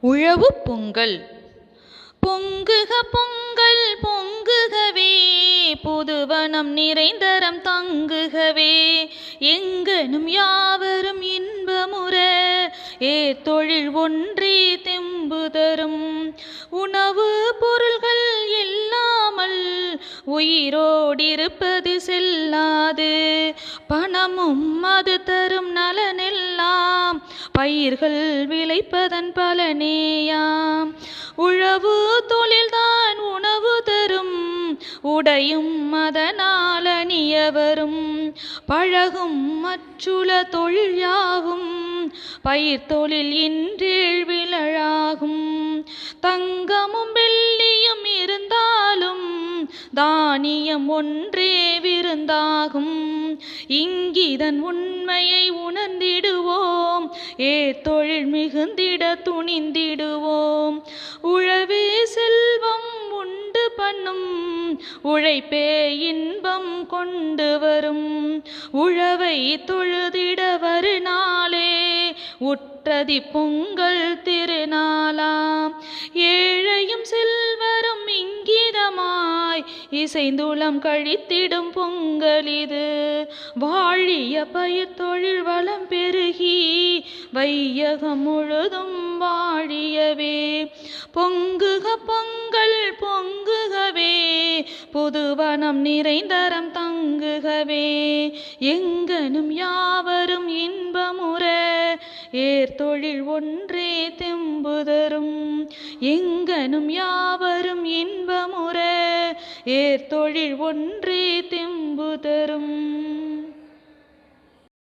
உழவு பொங்கல். பொங்குக பொங்கல் பொங்குகவே புதுவனம் நிறைந்தரம் தங்குகவே. எங்கனும் யாவரும் இன்பமுற ஏ தொழில் ஒன்றே தெம்பு தரும். உணவு பொருள்கள் இல்லாமல் உயிரோடிருப்பது செல்லாது. பணமும் அது தரும் நலனெல்லாம் பயிர்கள் விளைப்பதன் பலனேயாம். உழவு தொழில்தான் உணவு தரும் உடையும் அதனால் அணியவரும். பழகும் மற்றுள தொழில் யாவும் பயிர் தொழில் இன்றேழ் விழழாகும் தங்கமும் வெள்ளியும் இருந்தாலும் தானியம் ஒன்றே விருந்தாகும். இங்கிதன் உண்மையை உணர்ந்திடுவோம் ஏ தொழில் மிகுந்திட துணிந்திடுவோம். உழவே செல்வம் உண்டு பண்ணும். உழைப்பே இன்பம் கொண்டு வரும். உழவை தொழுதிட வருநாளே. உற்றதி பொங்கல் திருநாளாம். ஏழையும் செல்வரும் இங்கிதமாய். இசைந்துளம் கழித்திடும் பொங்கல் இது. வாழிய பயிர் தொழில் வளம் பெரு வையகம் முழுதும் வாழியவே. பொங்குக பொங்கல் பொங்குகவே. புதுவனம் நிறைந்தரம் தங்குகவே. எங்கனும் யாவரும் இன்பமுற. ஏர்தொழில் ஒன்றே தெம்புதரும். எங்கனும் யாவரும் இன்பமுற. ஏர்தொழில் ஒன்றே தெம்